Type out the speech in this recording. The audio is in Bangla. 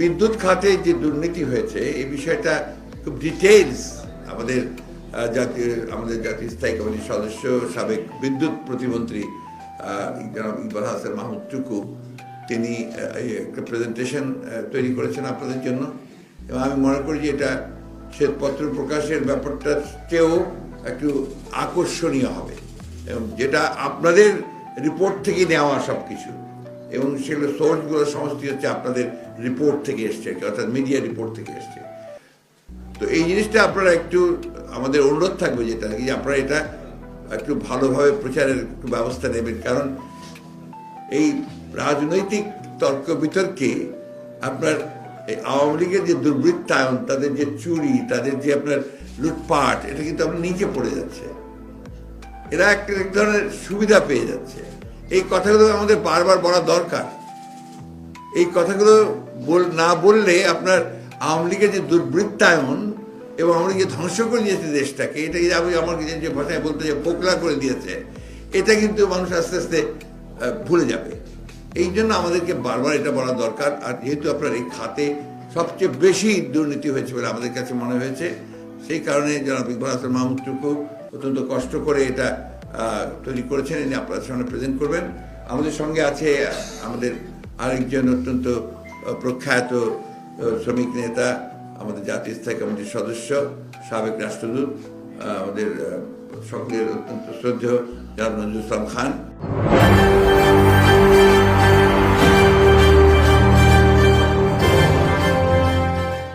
বিদ্যুৎ খাতে যে দুর্নীতি হয়েছে, এই বিষয়টা খুব ডিটেইলস আমাদের জাতীয় আমাদের জাতীয় স্থায়ী কমিটির সদস্য, সাবেক বিদ্যুৎ প্রতিমন্ত্রী জনাব ইকবাল হাসান মাহমুদ টুকু, তিনি একটা প্রেজেন্টেশন তৈরি করেছেন আপনাদের জন্য। এবং আমি মনে করি যে এটা শ্বেতপত্র প্রকাশের ব্যাপারটা চেয়েও একটু আকর্ষণীয় হবে। এবং যেটা আপনাদের রিপোর্ট থেকে নেওয়া সব কিছু এবং সেগুলো সোর্সগুলো সমস্ত হচ্ছে আপনাদের রিপোর্ট থেকে এসছে, অর্থাৎ মিডিয়া রিপোর্ট থেকে এসছে। তো এই জিনিসটা আপনারা একটু, আমাদের অনুরোধ থাকবে যেটা, যে আপনারা এটা একটু ভালোভাবে প্রচারের ব্যবস্থা নেবেন। কারণ এই রাজনৈতিক তর্ক বিতর্কে আপনার এই আওয়ামী লীগের যে দুর্বৃত্তায়ন, তাদের যে চুরি, তাদের যে আপনার লুটপাট, এটা কিন্তু আপনার নিচে পড়ে যাচ্ছে। এরা এক ধরনের সুবিধা পেয়ে যাচ্ছে। এই কথাগুলো আমাদের বারবার বলা দরকার। এই কথাগুলো না বললে আপনার আওয়ামী লীগের যে দুর্বৃত্তায়ন এবং আওয়ামী লীগ যে ধ্বংস করে দিয়েছে দেশটাকে, এটা যে আমি আমার যে- ভাষায় বলতে যে পোকলা করে দিয়েছে, এটা কিন্তু মানুষ আস্তে আস্তে ভুলে যাবে। এই জন্য আমাদেরকে বারবার এটা বলা দরকার। আর যেহেতু আপনার এই খাতে সবচেয়ে বেশি দুর্নীতি হয়েছে বলে আমাদের কাছে মনে হয়েছে, সেই কারণে জনাব ইকবাল হাসান মাহমুদ অত্যন্ত কষ্ট করে এটা তৈরি করেছেন, এনে আপনাদের সামনে প্রেজেন্ট করবেন। আমাদের সঙ্গে আছে আমাদের আরেকজন অত্যন্ত প্রখ্যাত শ্রমিক নেতা, আমাদের জাতীয় স্থায়ী কমিটির সদস্য, সাবেক রাষ্ট্রদূত আমাদের সকলের অত্যন্ত শ্রদ্ধেয়, জনাব নজরুল ইসলাম খান।